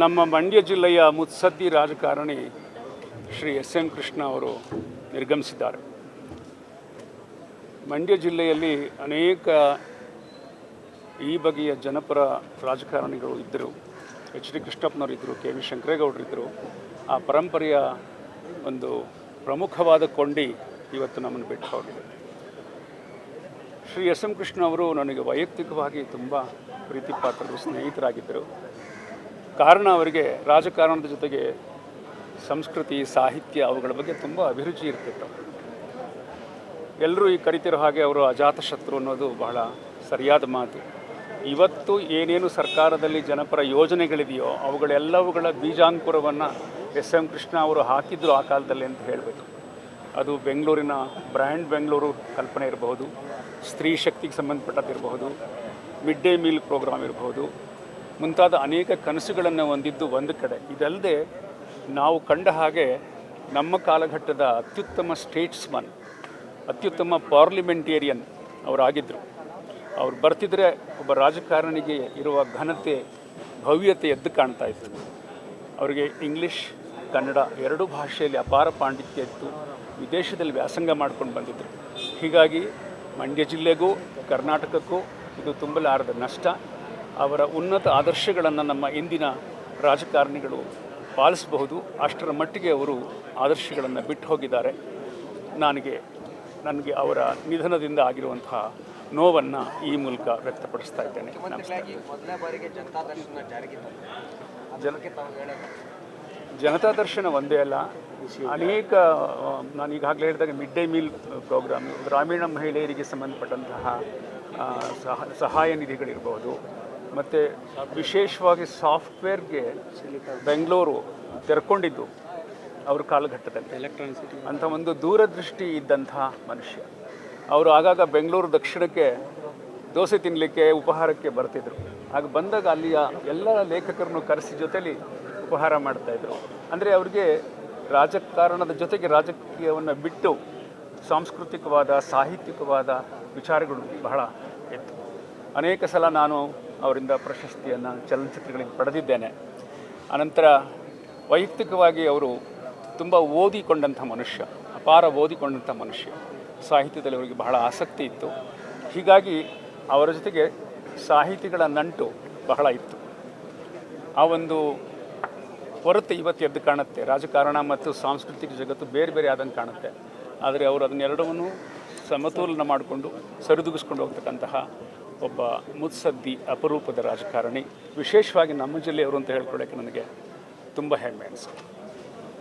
ನಮ್ಮ ಮಂಡ್ಯ ಜಿಲ್ಲೆಯ ಮುತ್ಸದ್ದಿ ರಾಜಕಾರಣಿ ಶ್ರೀ ಎಸ್ ಎಂ ಕೃಷ್ಣ ಅವರು ನಿರ್ಗಮಿಸಿದ್ದಾರೆ. ಮಂಡ್ಯ ಜಿಲ್ಲೆಯಲ್ಲಿ ಅನೇಕ ಈ ಬಗೆಯ ಜನಪರ ರಾಜಕಾರಣಿಗಳು ಇದ್ದರು. ಎಚ್ ಡಿ ಕೃಷ್ಣಪ್ಪನವರು ಇದ್ದರು, ಕೆ ವಿ ಶಂಕರೇಗೌಡರು ಇದ್ದರು. ಆ ಪರಂಪರೆಯ ಒಂದು ಪ್ರಮುಖವಾದ ಕೊಂಡಿ ಇವತ್ತು ನಮ್ಮನ್ನು ಬಿಟ್ಟು ಹೋಗಿದೆ. ಶ್ರೀ ಎಸ್ ಎಂ ಕೃಷ್ಣ ಅವರು ನನಗೆ ವೈಯಕ್ತಿಕವಾಗಿ ತುಂಬ ಪ್ರೀತಿಪಾತ್ರರು, ಸ್ನೇಹಿತರಾಗಿದ್ದರು. ಕಾರಣ ಅವರಿಗೆ ರಾಜಕಾರಣದ ಜೊತೆಗೆ ಸಂಸ್ಕೃತಿ, ಸಾಹಿತ್ಯ ಅವುಗಳ ಬಗ್ಗೆ ತುಂಬ ಅಭಿರುಚಿ ಇರ್ತಿತ್ತು. ಎಲ್ಲರೂ ಈ ಕರಿತಿರೋ ಹಾಗೆ ಅವರು ಅಜಾತಶತ್ರು ಅನ್ನೋದು ಬಹಳ ಸರಿಯಾದ ಮಾತು. ಇವತ್ತು ಏನೇನು ಸರ್ಕಾರದಲ್ಲಿ ಜನಪರ ಯೋಜನೆಗಳಿದೆಯೋ ಅವುಗಳೆಲ್ಲವುಗಳ ಬೀಜಾಂಕುರವನ್ನು ಎಸ್ ಎಂ ಕೃಷ್ಣ ಅವರು ಹಾಕಿದ್ರು ಆ ಕಾಲದಲ್ಲಿ ಅಂತ ಹೇಳಬೇಕು. ಅದು ಬೆಂಗಳೂರಿನ ಬ್ರ್ಯಾಂಡ್ ಬೆಂಗಳೂರು ಕಲ್ಪನೆ ಇರಬಹುದು, ಸ್ತ್ರೀ ಶಕ್ತಿಗೆ ಸಂಬಂಧಪಟ್ಟದ್ದಿರಬಹುದು, ಮಿಡ್ ಡೇ ಮೀಲ್ ಪ್ರೋಗ್ರಾಮ್ ಇರಬಹುದು ಮುಂತಾದ ಅನೇಕ ಕನಸುಗಳನ್ನು ಹೊಂದಿದ್ದು ಒಂದು ಕಡೆ. ಇದಲ್ಲದೆ ನಾವು ಕಂಡ ಹಾಗೆ ನಮ್ಮ ಕಾಲಘಟ್ಟದ ಅತ್ಯುತ್ತಮ ಸ್ಟೇಟ್ಸ್ಮನ್, ಅತ್ಯುತ್ತಮ ಪಾರ್ಲಿಮೆಂಟೇರಿಯನ್ ಅವರಾಗಿದ್ದರು ಅವ್ರು ಬರ್ತಿದ್ರೆ ಒಬ್ಬ ರಾಜಕಾರಣಿಗೆ ಇರುವ ಘನತೆ, ಭವ್ಯತೆ ಎದ್ದು ಕಾಣ್ತಾ ಇತ್ತು. ಅವರಿಗೆ ಇಂಗ್ಲೀಷ್, ಕನ್ನಡ ಎರಡೂ ಭಾಷೆಯಲ್ಲಿ ಅಪಾರ ಪಾಂಡಿತ್ಯ ಇತ್ತು. ವಿದೇಶದಲ್ಲಿ ವ್ಯಾಸಂಗ ಮಾಡ್ಕೊಂಡು ಬಂದಿದ್ದರು ಹೀಗಾಗಿ ಮಂಡ್ಯ ಜಿಲ್ಲೆಗೂ, ಕರ್ನಾಟಕಕ್ಕೂ ಇದು ತುಂಬಲಾರದ ನಷ್ಟ. ಅವರ ಉನ್ನತ ಆದರ್ಶಗಳನ್ನು ನಮ್ಮ ಇಂದಿನ ರಾಜಕಾರಣಿಗಳು ಪಾಲಿಸಬಹುದು. ಅಷ್ಟರ ಮಟ್ಟಿಗೆ ಅವರು ಆದರ್ಶಗಳನ್ನು ಬಿಟ್ಟು ಹೋಗಿದ್ದಾರೆ. ನನಗೆ ನನಗೆ ಅವರ ನಿಧನದಿಂದ ಆಗಿರುವಂತಹ ನೋವನ್ನು ಈ ಮೂಲಕ ವ್ಯಕ್ತಪಡಿಸ್ತಾ ಇದ್ದೇನೆ. ಜನತಾ ದರ್ಶನ ಒಂದೇ ಅಲ್ಲ. ಅನೇಕ ನಾನು ಈಗಾಗಲೇ ಹೇಳಿದಾಗ ಮಿಡ್ ಡೇ ಮೀಲ್ ಪ್ರೋಗ್ರಾಮ್ ಗ್ರಾಮೀಣ ಮಹಿಳೆಯರಿಗೆ ಸಂಬಂಧಪಟ್ಟಂತಹ ಸಹ ಸಹಾಯ ನಿಧಿಗಳಿರ್ಬೋದು. ಮತ್ತು ವಿಶೇಷವಾಗಿ ಸಾಫ್ಟ್ವೇರ್ಗೆ ಬೆಂಗಳೂರು ತೆರ್ಕೊಂಡಿದ್ದು ಅವ್ರ ಕಾಲಘಟ್ಟದಲ್ಲಿ. ಎಲೆಕ್ಟ್ರಾನಿಕ್ ಅಂತ ಅಂಥ ಒಂದು ದೂರದೃಷ್ಟಿ ಇದ್ದಂತಹ ಮನುಷ್ಯ. ಅವರು ಆಗಾಗ ಬೆಂಗಳೂರು ದಕ್ಷಿಣಕ್ಕೆ ದೋಸೆ ತಿನ್ನಲಿಕ್ಕೆ ಉಪಹಾರಕ್ಕೆ ಬರ್ತಿದ್ರು. ಆಗ ಬಂದಾಗ ಅಲ್ಲಿಯ ಎಲ್ಲ ಲೇಖಕರನ್ನು ಕರೆಸಿ ಜೊತೆಲಿ ಉಪಹಾರ ಮಾಡ್ತಾಯಿದ್ರು ಅಂದರೆ ಅವರಿಗೆ ರಾಜಕಾರಣದ ಜೊತೆಗೆ ರಾಜಕೀಯವನ್ನು ಬಿಟ್ಟು ಸಾಂಸ್ಕೃತಿಕವಾದ ಸಾಹಿತ್ಯಿಕವಾದ ವಿಚಾರಗಳು ಬಹಳ ಇತ್ತು. ಅನೇಕ ಸಲ ನಾನು ಅವರಿಂದ ಪ್ರಶಸ್ತಿಯನ್ನು ಚಲನಚಿತ್ರಗಳಿಗೆ ಪಡೆದಿದ್ದೇನೆ. ಅನಂತರ ವೈಯಕ್ತಿಕವಾಗಿ ಅವರು ತುಂಬ ಓದಿಕೊಂಡಂಥ ಮನುಷ್ಯ, ಅಪಾರ ಓದಿಕೊಂಡಂಥ ಮನುಷ್ಯ. ಸಾಹಿತ್ಯದಲ್ಲಿ ಅವರಿಗೆ ಬಹಳ ಆಸಕ್ತಿ ಇತ್ತು. ಹೀಗಾಗಿ ಅವರ ಜೊತೆಗೆ ಸಾಹಿತಿಗಳ ನಂಟು ಬಹಳ ಇತ್ತು. ಆ ಒಂದು ಹೊರತು ಇವತ್ತು ಎದ್ದು ಕಾಣುತ್ತೆ. ರಾಜಕಾರಣ ಮತ್ತು ಸಾಂಸ್ಕೃತಿಕ ಜಗತ್ತು ಬೇರೆ ಬೇರೆ ಆದಂಗೆ ಕಾಣುತ್ತೆ. ಆದರೆ ಅವರು ಅದನ್ನೆರಡವನ್ನು ಸಮತೋಲನ ಮಾಡಿಕೊಂಡು ಸರಿದೂಗಿಸ್ಕೊಂಡು ಹೋಗ್ತಕ್ಕಂತಹ ಒಬ್ಬ ಮುತ್ಸದ್ದಿ ಅಪರೂಪದ ರಾಜಕಾರಣಿ. ವಿಶೇಷವಾಗಿ ನಮ್ಮ ಜಿಲ್ಲೆಯವರು ಅಂತ ಹೇಳ್ಕೊಳ್ಳೋಕ್ಕೆ ನನಗೆ ತುಂಬ ಹೆಮ್ಮೆ ಅನಿಸುತ್ತೆ.